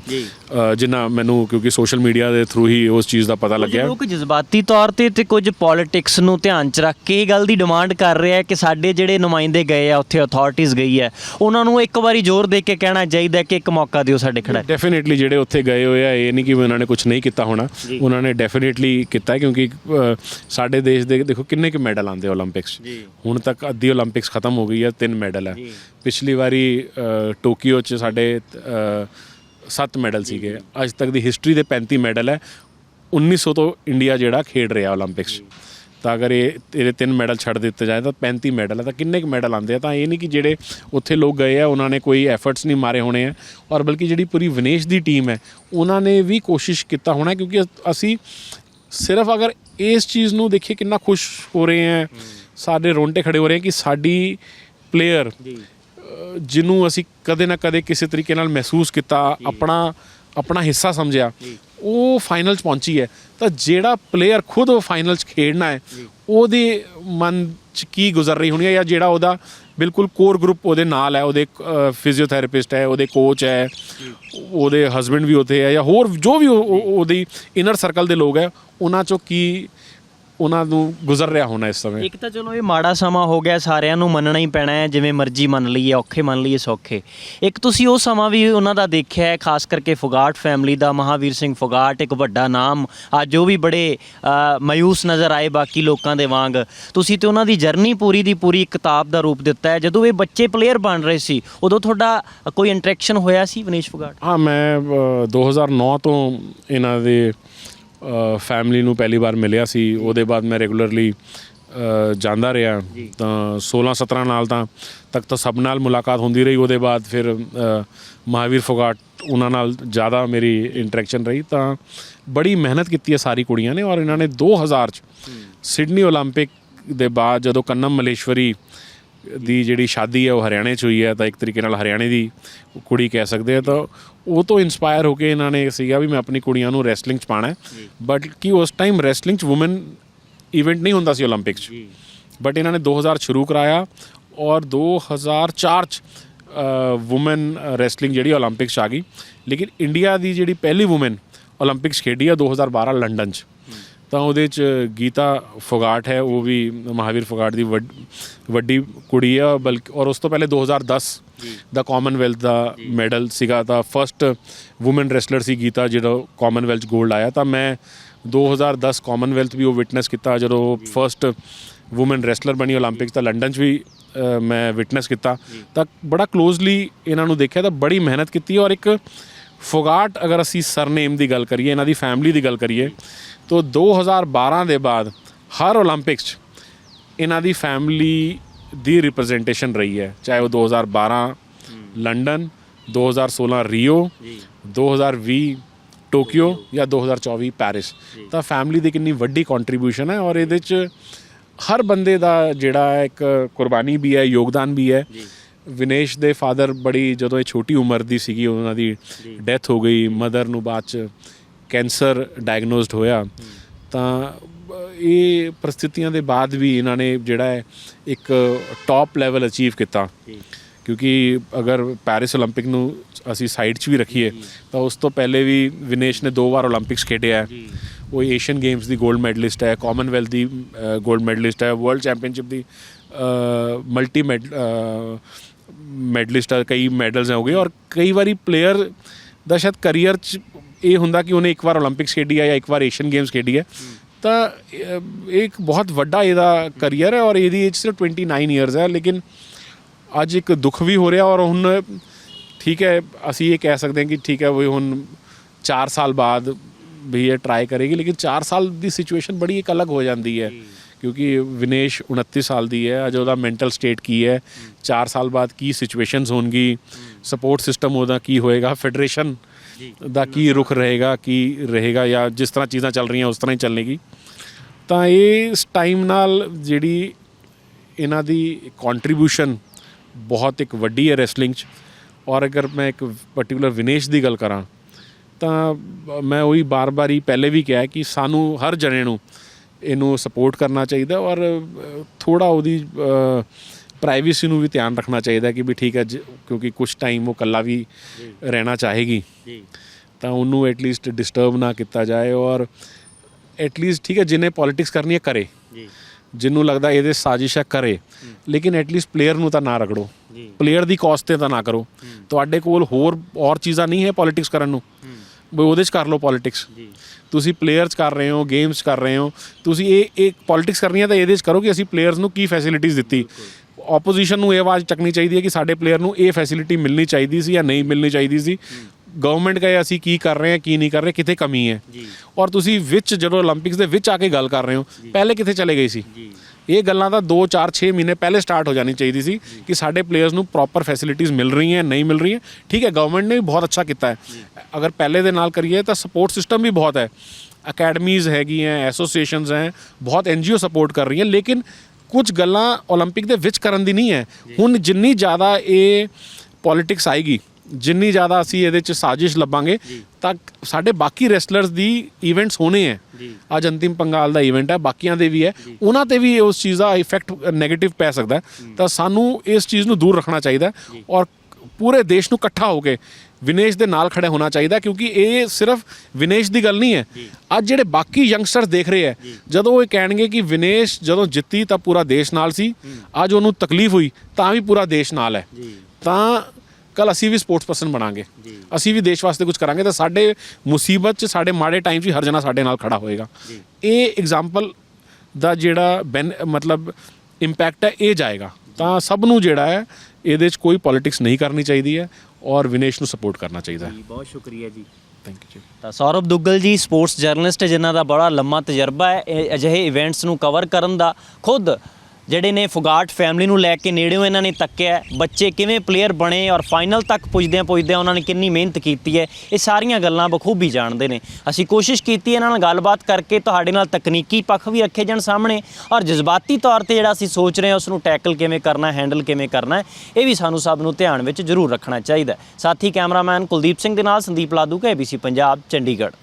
Speaker 2: ਜਿੰਨਾ ਮੈਨੂੰ ਕਿਉਂਕਿ ਸੋਸ਼ਲ ਮੀਡੀਆ ਦੇ ਥਰੂ ਹੀ ਉਸ ਚੀਜ਼ ਦਾ ਪਤਾ ਲੱਗਿਆ।
Speaker 1: ਲੋਕ ਜਜ਼ਬਾਤੀ ਤੌਰ ਤੇ ਤੇ ਕੁਝ ਪੋਲਿਟਿਕਸ ਨੂੰ ਧਿਆਨ ਚ ਰੱਖ ਕੇ ਇਹ ਗੱਲ ਦੀ ਡਿਮਾਂਡ ਕਰ ਰਿਹਾ ਹੈ ਕਿ ਸਾਡੇ ਜਿਹੜੇ ਨੁਮਾਇੰਦੇ ਗਏ ਆ ਉੱਥੇ ਅਥਾਰਟੀਆਂ ਗਈ ਹੈ। ਉਹਨਾਂ ਨੂੰ ਇੱਕ ਵਾਰੀ ਜ਼ੋਰ ਦੇ ਕੇ ਕਹਿਣਾ ਚਾਹੀਦਾ ਕਿ ਇੱਕ ਮੌਕਾ ਦਿਓ ਸਾਡੇ ਖੜਾ
Speaker 2: ਡੈਫੀਨਿਟਲੀ ਜਿਹੜੇ ਉੱਥੇ ਗਏ ਹੋਏ ਆ ਇਹ ਨਹੀਂ ਕਿ ਉਹਨਾਂ ਨੇ ਕੁਝ ਨਹੀਂ ਕੀਤਾ ਹੋਣਾ। ਉਹਨਾਂ ਨੇ ਡੈਫੀਨਿਟਲੀ ਕੀਤਾ ਕਿਉਂਕਿ ਸਾਡੇ ਦੇਸ਼ ਦੇ ਦੇਖੋ ਕਿੰਨੇ ਕਿ ਮੈਡਲ ਆਂਦੇ 올림픽ਸ ਹੁਣ ਤੱਕ ਅੱਧੀ 올림픽ਸ ਖਤਮ ਹੋ ਗਈ ਹੈ ਤਿੰਨ ਮੈਡਲ ਹੈ ਪਿਛਲੀ ਵਾਰੀ ਟੋਕੀਓ ਚ ਸਾਡੇ ਦੇ 7 ਮੈਡਲ ਸੀਗੇ। ਅੱਜ ਤੱਕ ਦੀ ਹਿਸਟਰੀ ਦੇ 35 ਮੈਡਲ ਹੈ। 1900 ਤੋਂ ਇੰਡੀਆ ਜਿਹੜਾ ਖੇਡ ਰਿਹਾ 올림픽ਸ ਤਾਂ ਅਗਰ ਇਹ ਇਹਦੇ ਤਿੰਨ ਮੈਡਲ ਛੱਡ ਦਿੱਤੇ ਜਾਏ ਤਾਂ 35 ਮੈਡਲ ਹੈ। ਤਾਂ ਕਿੰਨੇ ਕੁ ਮੈਡਲ ਆਉਂਦੇ ਆ? ਤਾਂ ਇਹ ਨਹੀਂ ਕਿ ਜਿਹੜੇ ਉੱਥੇ ਲੋਕ ਗਏ ਆ ਉਹਨਾਂ ਨੇ ਕੋਈ ਐਫਰਟਸ ਨਹੀਂ ਮਾਰੇ ਹੋਣੇ ਆ। ਔਰ ਬਲਕਿ ਜਿਹੜੀ ਪੂਰੀ ਵਿਨੇਸ਼ ਦੀ ਟੀਮ ਹੈ ਉਹਨਾਂ ਨੇ ਵੀ ਕੋਸ਼ਿਸ਼ ਕੀਤਾ ਹੋਣਾ ਕਿਉਂਕਿ ਅਸੀਂ ਸਿਰਫ ਅਗਰ ਇਸ ਚੀਜ਼ ਨੂੰ ਦੇਖੀਏ ਕਿੰਨਾ ਖੁਸ਼ ਹੋ ਰਹੇ ਆ ਸਾਡੇ ਰੋਂਟੇ ਖੜੇ ਹੋ ਰਹੇ ਆ ਕਿ ਸਾਡੀ ਪਲੇਅਰ ਜਿਹਨੂੰ ਅਸੀਂ ਕਦੇ ਨਾ ਕਦੇ ਕਿਸੇ ਤਰੀਕੇ ਨਾਲ ਮਹਿਸੂਸ ਕੀਤਾ ਆਪਣਾ ਆਪਣਾ ਹਿੱਸਾ ਸਮਝਿਆ ਉਹ ਫਾਈਨਲ 'ਚ ਪਹੁੰਚੀ ਹੈ। ਤਾਂ ਜਿਹੜਾ ਪਲੇਅਰ ਖੁਦ ਉਹ ਫਾਈਨਲ 'ਚ ਖੇਡਣਾ ਹੈ ਉਹਦੇ ਮਨ 'ਚ ਕੀ ਗੁਜ਼ਰ ਰਹੀ ਹੋਣੀ ਹੈ ਜਾਂ ਜਿਹੜਾ ਉਹਦਾ ਬਿਲਕੁਲ ਕੋਰ ਗਰੁੱਪ ਉਹਦੇ ਨਾਲ ਹੈ ਉਹਦੇ ਫਿਜ਼ੀਓਥੈਰੇਪਿਸਟ ਹੈ ਉਹਦੇ ਕੋਚ ਹੈ ਉਹਦੇ ਹਸਬੰਡ ਵੀ ਉੱਥੇ ਹੈ ਜਾਂ ਹੋਰ ਜੋ ਵੀ ਉਹ- ਉਹ- ਉਹਦੀ ਇਨਰ ਸਰਕਲ ਦੇ ਲੋਕ ਹੈ ਉਹਨਾਂ 'ਚੋਂ ਕੀ ਉਹਨਾਂ ਨੂੰ ਗੁਜ਼ਰ ਰਿਹਾ ਹੋਣਾ ਇਸ ਸਮੇਂ।
Speaker 1: ਇੱਕ ਤਾਂ ਚਲੋ ਇਹ ਮਾੜਾ ਸਮਾਂ ਹੋ ਗਿਆ ਸਾਰਿਆਂ ਨੂੰ ਮੰਨਣਾ ਹੀ ਪੈਣਾ ਹੈ ਜਿਵੇਂ ਮਰਜ਼ੀ ਮੰਨ ਲਈਏ ਔਖੇ ਮੰਨ ਲਈਏ ਸੌਖੇ। ਇੱਕ ਤੁਸੀਂ ਉਹ ਸਮਾਂ ਵੀ ਉਹਨਾਂ ਦਾ ਦੇਖਿਆ ਹੈ ਖਾਸ ਕਰਕੇ ਫੁਗਾਟ ਫੈਮਿਲੀ ਦਾ ਮਹਾਵੀਰ ਸਿੰਘ ਫੁਗਾਟ ਇੱਕ ਵੱਡਾ ਨਾਮ। ਅੱਜ ਉਹ ਵੀ ਬੜੇ ਅ, ਮਾਯੂਸ ਨਜ਼ਰ ਆਏ ਬਾਕੀ ਲੋਕਾਂ ਦੇ ਵਾਂਗ। ਤੁਸੀਂ ਤੇ ਉਹਨਾਂ ਦੀ ਜਰਨੀ ਪੂਰੀ ਦੀ ਪੂਰੀ ਇੱਕ ਕਿਤਾਬ ਦਾ ਰੂਪ ਦਿੱਤਾ ਹੈ। ਜਦੋਂ ਇਹ ਬੱਚੇ ਪਲੇਅਰ ਬਣ ਰਹੇ ਸੀ ਉਦੋਂ ਤੁਹਾਡਾ ਕੋਈ ਇੰਟਰੈਕਸ਼ਨ ਹੋਇਆ ਸੀ ਵਿਨੇਸ਼ ਫੁਗਾਟ?
Speaker 2: ਹਾਂ ਮੈਂ ਅ, 2009 ਤੋਂ ਇਹਨਾਂ ਦੇ ਫੈਮਿਲੀ ਨੂੰ ਪਹਿਲੀ ਵਾਰ ਮਿਲਿਆ ਸੀ ਉਹਦੇ ਬਾਅਦ ਮੈਂ ਰੈਗੂਲਰਲੀ ਜਾਂਦਾ ਰਿਹਾ ਤਾਂ 16 17 ਨਾਲ ਤਾਂ ਤੱਕ ਤਾਂ ਸਭ ਨਾਲ ਮੁਲਾਕਾਤ ਹੁੰਦੀ ਰਹੀ ਉਹਦੇ ਬਾਅਦ ਫਿਰ ਅ, ਮਹਾਵੀਰ ਫੋਗਾਟ ਉਹਨਾਂ ਨਾਲ ਜ਼ਿਆਦਾ ਮੇਰੀ ਇੰਟਰੈਕਸ਼ਨ ਰਹੀ ਤਾਂ ਬੜੀ ਮਿਹਨਤ ਕੀਤੀ ਹੈ ਸਾਰੀ ਕੁੜੀਆਂ ਨੇ ਔਰ ਇਹਨਾਂ ਨੇ 2000 ਚ ਸਿਡਨੀ 올림픽 ਦੇ ਬਾਅਦ ਜਦੋਂ ਕੰਨਮ ਮਲੇਸ਼ਵਰੀ ਦੀ ਜਿਹੜੀ ਸ਼ਾਦੀ ਹੈ ਉਹ ਹਰਿਆਣੇ 'ਚ ਹੋਈ ਹੈ ਤਾਂ ਇੱਕ ਤਰੀਕੇ ਨਾਲ ਹਰਿਆਣੇ ਦੀ ਕੁੜੀ ਕਹਿ ਸਕਦੇ ਆ ਤਾਂ ਉਹ ਤੋਂ ਇਨਸਪਾਇਰ ਹੋ ਕੇ ਇਹਨਾਂ ਨੇ ਸੀਗਾ ਵੀ ਮੈਂ ਆਪਣੀ ਕੁੜੀਆਂ ਨੂੰ ਰੈਸਲਿੰਗ 'ਚ ਪਾਣਾ ਹੈ ਬਟ ਕਿ ਉਸ ਟਾਈਮ ਰੈਸਲਿੰਗ 'ਚ ਔਮਨ ਇਵੈਂਟ ਨਹੀਂ ਹੁੰਦਾ ਸੀ 올림픽 'ਚ ਬਟ ਇਹਨਾਂ ਨੇ 2000 ਸ਼ੁਰੂ ਕਰਾਇਆ ਔਰ 2004 'ਚ ਔਮਨ ਰੈਸਲਿੰਗ ਜਿਹੜੀ 올림픽 'ਚ ਆ ਗਈ ਲੇਕਿਨ ਇੰਡੀਆ ਦੀ ਜਿਹੜੀ ਪਹਿਲੀ ਔਮਨ 올림픽 'ਚ ਖੇਡੀ ਆ 2012 ਲੰਡਨ 'ਚ ਤਾਂ ਉਹਦੇ ਚ ਗੀਤਾ ਫੋਗਾਟ ਹੈ ਉਹ ਵੀ ਮਹਾਵੀਰ ਫੋਗਾਟ ਦੀ ਵੱਡੀ ਕੁੜੀ ਆ ਬਲਕਿ ਔਰ ਉਸ ਤੋਂ ਪਹਿਲੇ 2010 ਦਾ ਕਾਮਨਵੈਲਥ ਦਾ ਮੈਡਲ ਸੀਗਾ ਤਾਂ ਫਰਸਟ ਔਮਨ ਰੈਸਲਰ ਸੀ ਗੀਤਾ ਜਿਹੜਾ ਕਾਮਨਵੈਲਥ 골ਡ ਆਇਆ। ਤਾਂ ਮੈਂ 2010 ਕਾਮਨਵੈਲਥ ਵੀ ਉਹ ਵਿਟਨੈਸ ਕੀਤਾ ਜਦੋਂ ਫਰਸਟ ਔਮਨ ਰੈਸਲਰ ਬਣੀ 올림픽ਸ ਤਾਂ ਲੰਡਨ 'ਚ ਵੀ ਮੈਂ ਵਿਟਨੈਸ ਕੀਤਾ। ਤਾਂ ਬੜਾ ক্লোਜ਼ਲੀ ਇਹਨਾਂ ਨੂੰ ਦੇਖਿਆ ਤਾਂ ਬੜੀ ਮਿਹਨਤ ਕੀਤੀ ਔਰ ਇੱਕ ਫੋਗਾਟ ਅਗਰ ਅਸੀਂ ਸਰਨੇਮ ਦੀ ਗੱਲ ਕਰੀਏ, ਇਹਨਾਂ ਦੀ ਫੈਮਿਲੀ ਦੀ ਗੱਲ ਕਰੀਏ, ਤਾਂ 2012 ਦੇ ਬਾਅਦ ਹਰ 올림픽ਸ 'ਚ ਇਹਨਾਂ ਦੀ ਫੈਮਿਲੀ ਦੀ ਰਿਪਰੈਜ਼ੈਂਟੇਸ਼ਨ ਰਹੀ ਹੈ। ਚਾਹੇ ਉਹ 2012 ਲੰਡਨ 2016 ਰੀਓ 2020 ਟੋਕਿਓ ਜਾਂ 2024 ਪੈਰਿਸ। ਤਾਂ ਫੈਮਿਲੀ ਦੀ ਕਿੰਨੀ ਵੱਡੀ ਕੰਟਰੀਬਿਊਸ਼ਨ ਹੈ ਔਰ ਇਹਦੇ 'ਚ ਹਰ ਬੰਦੇ ਦਾ ਜਿਹੜਾ ਇੱਕ ਕੁਰਬਾਨੀ ਵੀ ਹੈ, ਯੋਗਦਾਨ ਵੀ ਹੈ। ਵਿਨੇਸ਼ ਦੇ ਫਾਦਰ ਬੜੀ ਜਦੋਂ ਇਹ ਛੋਟੀ ਉਮਰ ਦੀ ਸੀਗੀ, ਉਹਨਾਂ ਦੀ ਡੈਥ ਹੋ ਗਈ, ਮਦਰ ਨੂੰ ਬਾਅਦ ਚ ਕੈਂਸਰ ਡਾਇਗਨੋਸਡ ਹੋਇਆ। ਤਾਂ ਇਹ ਪ੍ਰਸਥਿਤੀਆਂ ਦੇ ਬਾਅਦ ਵੀ ਇਹਨਾਂ ਨੇ ਜਿਹੜਾ ਹੈ ਇੱਕ ਟਾਪ ਲੈਵਲ ਅਚੀਵ ਕੀਤਾ। ਕਿਉਂਕਿ ਅਗਰ ਪੈਰਿਸ 올림픽 ਨੂੰ ਅਸੀਂ ਸਾਈਡ 'ਚ ਵੀ ਰੱਖੀਏ, ਤਾਂ ਉਸ ਤੋਂ ਪਹਿਲੇ ਵੀ ਵਿਨੇਸ਼ ਨੇ ਦੋ ਵਾਰ 올림픽ਸ ਖੇਡਿਆ ਹੈ। ਉਹ ਏਸ਼ੀਅਨ ਗੇਮਸ ਦੀ 골ਡ ਮੈਡਲਿਸਟ ਹੈ ਕਾਮਨਵੈਲਥ ਦੀ 골ਡ ਮੈਡਲਿਸਟ ਹੈ ਵਰਲਡ ਚੈਂਪੀਅਨਸ਼ਿਪ ਦੀ ਮਲਟੀ ਮੈਡ ਮੈਡਲਿਸਟ ਆ, ਕਈ ਮੈਡਲਸ ਹੋ ਗਏ। ਔਰ ਕਈ ਵਾਰੀ ਪਲੇਅਰ ਦਾ ਸ਼ਾਇਦ ਕੈਰੀਅਰ ਚ ਇਹ ਹੁੰਦਾ ਕਿ ਉਹਨੇ ਇੱਕ ਵਾਰ 올림픽ਸ ਖੇਡੀ ਆ ਜਾਂ ਇੱਕ ਵਾਰ ਏਸ਼ੀਅਨ ਗੇਮਸ ਖੇਡੀ ਹੈ ਤਾਂ ਇੱਕ ਬਹੁਤ ਵੱਡਾ ਇਹਦਾ ਕੈਰੀਅਰ ਹੈ ਔਰ ਇਹਦੀ ਏਜ ਸਿਰਫ 29 ਇਅਰਸ ਹੈ ਲੇਕਿਨ ਅੱਜ ਇੱਕ ਦੁੱਖ ਵੀ ਹੋ ਰਿਹਾ ਔਰ ਹੁਣ ਠੀਕ ਹੈ, ਅਸੀਂ ਇਹ ਕਹਿ ਸਕਦੇ ਹਾਂ ਕਿ ਠੀਕ ਹੈ ਉਹ ਹੁਣ 4 ਸਾਲ ਬਾਅਦ ਵੀ ਇਹ ਟਰਾਈ ਕਰੇਗੀ। ਲੇਕਿਨ 4 ਸਾਲ ਦੀ ਸਿਚੁਏਸ਼ਨ ਬੜੀ ਇੱਕ ਅਲੱਗ ਹੋ ਜਾਂਦੀ ਹੈ। ਕਿਉਂਕਿ ਵਿਨੇਸ਼ 29 ਸਾਲ ਦੀ ਹੈ ਅਜ ਉਹਦਾ ਮੈਂਟਲ ਸਟੇਟ ਕੀ ਹੈ 4 ਸਾਲ ਬਾਅਦ ਕੀ ਸਿਚੁਏਸ਼ਨਸ ਹੋਣਗੀ ਸਪੋਰਟ ਸਿਸਟਮ ਉਹਦਾ ਕੀ ਹੋਏਗਾ ਫੈਡਰੇਸ਼ਨ ਦਾ ਕੀ ਰੁਖ ਰਹੇਗਾ ਕੀ ਰਹੇਗਾ ਜਾਂ ਜਿਸ ਤਰ੍ਹਾਂ ਚੀਜ਼ਾਂ ਚੱਲ ਰਹੀਆਂ ਉਸ ਤਰ੍ਹਾਂ ਹੀ ਚੱਲੇਗੀ ਤਾਂ ਇਹ ਇਸ ਟਾਈਮ ਨਾਲ ਜਿਹੜੀ ਇਹਨਾਂ ਦੀ ਕੰਟਰੀਬਿਊਸ਼ਨ ਬਹੁਤ ਇੱਕ ਵੱਡੀ ਹੈ ਰੈਸਲਿੰਗ 'ਚ। ਔਰ ਅਗਰ ਮੈਂ ਇੱਕ ਪਾਰਟਿਕੂਲਰ ਵਿਨੇਸ਼ ਦੀ ਗੱਲ ਕਰਾਂ ਤਾਂ ਮੈਂ ਉਹੀ ਬਾਰ-ਬਾਰ ਹੀ ਪਹਿਲੇ ਵੀ ਕਿਹਾ ਕਿ ਸਾਨੂੰ ਹਰ ਜਣੇ ਨੂੰ ਇਹਨੂੰ ਸਪੋਰਟ ਕਰਨਾ ਚਾਹੀਦਾ ਔਰ ਥੋੜਾ ਉਹਦੀ ਪ੍ਰਾਈਵੇਸੀ ਨੂੰ ਵੀ ਧਿਆਨ ਰੱਖਣਾ ਚਾਹੀਦਾ ਕਿ ਵੀ ਠੀਕ ਹੈ ਕਿਉਂਕਿ ਕੁਝ ਟਾਈਮ ਉਹ ਇਕੱਲਾ ਵੀ ਰਹਿਣਾ ਚਾਹੇਗੀ।
Speaker 1: ਜੀ।
Speaker 2: ਤਾਂ ਉਹਨੂੰ ਐਟਲੀਸਟ ਡਿਸਟਰਬ ਨਾ ਕੀਤਾ ਜਾਏ ਔਰ ਐਟਲੀਸਟ ਠੀਕ ਹੈ ਜਿਹਨੇ ਪੋਲਿਟਿਕਸ ਕਰਨੀ ਹੈ ਕਰੇ।
Speaker 1: ਜੀ।
Speaker 2: ਜਿਹਨੂੰ ਲੱਗਦਾ ਇਹਦੇ ਸਾਜ਼ਿਸ਼ ਹੈ ਕਰੇ। ਲੇਕਿਨ ਐਟਲੀਸਟ ਪਲੇਅਰ ਨੂੰ ਤਾਂ ਨਾ ਰਗੜੋ। ਪਲੇਅਰ ਦੀ ਕਾਸਟ ਤੇ ਤਾਂ ਨਾ ਕਰੋ। ਤੁਹਾਡੇ ਕੋਲ ਹੋਰ ਔਰ ਚੀਜ਼ਾਂ ਨਹੀਂ ਹੈ ਪੋਲਿਟਿਕਸ ਕਰਨ ਨੂੰ। ਵੀ ਉਹਦੇ 'ਚ ਕਰ ਲਓ ਪੋਲਿਟਿਕਸ
Speaker 1: ਜੀ।
Speaker 2: ਤੁਸੀਂ ਪਲੇਅਰਸ ਕਰ ਰਹੇ ਹੋ ਗੇਮਸ ਕਰ ਰਹੇ ਹੋ। ਤੁਸੀਂ ਇਹ ਇਹ ਪੋਲਿਟਿਕਸ ਕਰਨੀ ਹੈ ਤਾਂ ਇਹਦੇ 'ਚ ਕਰੋ ਕਿ ਅਸੀਂ ਪਲੇਅਰਸ ਨੂੰ ਕੀ ਫੈਸਿਲਿਟੀਜ਼ ਦਿੱਤੀ। ਆਪੋਜੀਸ਼ਨ ਨੂੰ ਇਹ ਆਵਾਜ਼ ਚੱਕਣੀ ਚਾਹੀਦੀ ਹੈ ਕਿ ਸਾਡੇ ਪਲੇਅਰ ਨੂੰ ਇਹ ਫੈਸਿਲਿਟੀ ਮਿਲਣੀ ਚਾਹੀਦੀ ਸੀ ਜਾਂ ਨਹੀਂ ਮਿਲਣੀ ਚਾਹੀਦੀ ਸੀ। ਗਵਰਨਮੈਂਟ ਕਹੇ ਅਸੀਂ ਕੀ ਕਰ ਰਹੇ ਹਾਂ ਕੀ ਨਹੀਂ ਕਰ ਰਹੇ ਕਿੱਥੇ ਕਮੀ ਹੈ। ਔਰ ਤੁਸੀਂ ਵਿੱਚ ਜਦੋਂ 올림픽ਸ ਦੇ ਵਿੱਚ ਆ ਕੇ ਗੱਲ ਕਰ ਰਹੇ ਹੋ ਪਹਿਲੇ ਕਿੱਥੇ ਚਲੇ ਗਈ ਸੀ?
Speaker 1: ਜੀ।
Speaker 2: ਇਹ ਗੱਲਾਂ ਤਾਂ 2 4 6 ਮਹੀਨੇ ਪਹਿਲੇ ਸਟਾਰਟ ਹੋ ਜਾਣੀ ਚਾਹੀਦੀ ਸੀ ਕਿ ਸਾਡੇ ਪਲੇਅਰਸ ਨੂੰ ਪ੍ਰੋਪਰ ਫੈਸਿਲਿਟੀਆਂ ਮਿਲ ਰਹੀਆਂ ਨਹੀਂ ਮਿਲ ਰਹੀਆਂ ਠੀਕ ਹੈ ਗਵਰਨਮੈਂਟ ਨੇ ਵੀ ਬਹੁਤ ਅੱਛਾ ਕੀਤਾ ਹੈ ਅਗਰ ਪਹਿਲੇ ਦੇ ਨਾਲ ਕਰੀਏ ਤਾਂ ਸਪੋਰਟ ਸਿਸਟਮ ਵੀ ਬਹੁਤ ਹੈ ਅਕੈਡਮੀਜ਼ ਹੈਗੀਆਂ ਐਸੋਸੀਏਸ਼ਨਸ ਹੈ ਬਹੁਤ ਐਨਜੀਓ ਸਪੋਰਟ ਕਰ ਰਹੀਆਂ ਲੇਕਿਨ ਕੁਝ ਗੱਲਾਂ 올림픽 ਦੇ ਵਿੱਚ ਕਰਨ ਦੀ ਨਹੀਂ ਹੈ ਹੁਣ ਜਿੰਨੀ ਜ਼ਿਆਦਾ ਇਹ ਪੋਲਿਟਿਕਸ ਆਏਗੀ ਜਿੰਨੀ ਜ਼ਿਆਦਾ ਅਸੀਂ ਇਹਦੇ ਚ ਸਾਜ਼ਿਸ਼ ਲੱਭਾਂਗੇ ਤਾਂ ਸਾਡੇ ਬਾਕੀ ਰੈਸਲਰਸ ਦੀ ਇਵੈਂਟਸ ਹੋਣੇ ਹੈ ਅੱਜ ਅੰਤਿਮ ਪੰਗਾਲ ਦਾ ਇਵੈਂਟ ਹੈ ਬਾਕੀਆਂ ਦੇ ਵੀ ਹੈ ਉਹਨਾਂ ਤੇ ਵੀ ਉਸ ਚੀਜ਼ ਦਾ ਇਫੈਕਟ 네ਗੇਟਿਵ ਪੈ ਸਕਦਾ। ਤਾਂ ਸਾਨੂੰ ਇਸ ਚੀਜ਼ ਨੂੰ ਦੂਰ ਰੱਖਣਾ ਚਾਹੀਦਾ ਔਰ ਪੂਰੇ ਦੇਸ਼ ਨੂੰ ਇਕੱਠਾ ਹੋ ਕੇ ਵਿਨੇਸ਼ ਦੇ ਨਾਲ ਖੜੇ ਹੋਣਾ ਚਾਹੀਦਾ ਕਿਉਂਕਿ ਇਹ ਸਿਰਫ ਵਿਨੇਸ਼ ਦੀ ਗੱਲ ਨਹੀਂ ਹੈ ਅੱਜ ਜਿਹੜੇ ਬਾਕੀ ਯੰਗਸਟਰ ਦੇਖ ਰਹੇ ਹੈ ਜਦੋਂ ਉਹ ਇਹ ਕਹਿਣਗੇ ਕਿ ਵਿਨੇਸ਼ ਜਦੋਂ ਜਿੱਤੀ ਤਾਂ ਪੂਰਾ ਦੇਸ਼ ਨਾਲ ਸੀ ਅੱਜ ਉਹਨੂੰ ਤਕਲੀਫ ਹੋਈ ਤਾਂ ਵੀ ਪੂਰਾ ਦੇਸ਼ ਨਾਲ ਹੈ ਤਾਂ ਕੱਲ ਅਸੀਂ ਵੀ ਸਪੋਰਟਸ ਪਰਸਨ ਬਣਾਂਗੇ। ਅਸੀਂ ਵੀ ਦੇਸ਼ ਵਾਸਤੇ ਕੁਝ ਕਰਾਂਗੇ ਤਾਂ ਸਾਡੇ ਮੁਸੀਬਤ 'ਚ ਸਾਡੇ ਮਾੜੇ ਟਾਈਮ 'ਚ ਹਰ ਜਣਾ ਸਾਡੇ ਨਾਲ ਖੜਾ ਹੋਏਗਾ। ਇਹ ਐਗਜ਼ਾਮਪਲ ਦਾ ਜਿਹੜਾ ਮਤਲਬ ਇੰਪੈਕਟ ਹੈ ਇਹ ਜਾਏਗਾ। ਤਾਂ ਸਭ ਨੂੰ ਜਿਹੜਾ ਹੈ ਇਹਦੇ 'ਚ ਕੋਈ ਪੋਲਿਟਿਕਸ ਨਹੀਂ ਕਰਨੀ ਚਾਹੀਦੀ ਹੈ ਔਰ ਵਿਨੇਸ਼ ਨੂੰ ਸਪੋਰਟ ਕਰਨਾ ਚਾਹੀਦਾ ਹੈ।
Speaker 1: ਬਹੁਤ ਸ਼ੁਕਰੀਆ ਜੀ।
Speaker 2: ਥੈਂਕ ਯੂ ਜੀ।
Speaker 1: ਤਾਂ ਸੌਰਵ ਦੁੱਗਲ ਜੀ ਸਪੋਰਟਸ ਜਰਨਲਿਸਟ ਜਿਨ੍ਹਾਂ ਦਾ ਬੜਾ ਲੰਮਾ ਤਜਰਬਾ ਹੈ ਇਹ ਅਜਿਹੇ ਇਵੈਂਟਸ ਨੂੰ ਕਵਰ ਕਰਨ ਦਾ ਖੁਦ ਜਿਹੜੇ ਨੇ ਫੁਗਾਟ ਫੈਮਿਲੀ ਨੂੰ ਲੈ ਕੇ ਨੇੜਿਓਂ ਇਹਨਾਂ ਨੇ ਤੱਕਿਆ ਬੱਚੇ ਕਿਵੇਂ ਪਲੇਅਰ ਬਣੇ ਔਰ ਫਾਈਨਲ ਤੱਕ ਪੁੱਜਦਿਆਂ ਪੁੱਜਦਿਆਂ ਉਹਨਾਂ ਨੇ ਕਿੰਨੀ ਮਿਹਨਤ ਕੀਤੀ ਹੈ। ਇਹ ਸਾਰੀਆਂ ਗੱਲਾਂ ਬਖੂਬੀ ਜਾਣਦੇ ਨੇ। ਅਸੀਂ ਕੋਸ਼ਿਸ਼ ਕੀਤੀ ਇਹਨਾਂ ਨਾਲ ਗੱਲਬਾਤ ਕਰਕੇ ਤੁਹਾਡੇ ਨਾਲ ਤਕਨੀਕੀ ਪੱਖ ਵੀ ਰੱਖੇ ਜਾਣ ਸਾਹਮਣੇ ਔਰ ਜਜ਼ਬਾਤੀ ਤੌਰ ਤੇ ਜਿਹੜਾ ਅਸੀਂ ਸੋਚ ਰਹੇ ਹਾਂ ਉਸ ਨੂੰ ਟੈਕਲ ਕਿਵੇਂ ਕਰਨਾ ਹੈ ਹੈਂਡਲ ਕਿਵੇਂ ਕਰਨਾ ਹੈ, ਇਹ ਵੀ ਸਾਨੂੰ ਸਭ ਨੂੰ ਧਿਆਨ ਵਿੱਚ ਜ਼ਰੂਰ ਰੱਖਣਾ ਚਾਹੀਦਾ ਸਾਥੀ ਕੈਮਰਾਮੈਨ ਕੁਲਦੀਪ ਸਿੰਘ ਦੇ ਨਾਲ ਸੰਦੀਪ ਲਾਦੂ ਕਾ ABC ਪੰਜਾਬ, ਚੰਡੀਗੜ੍ਹ।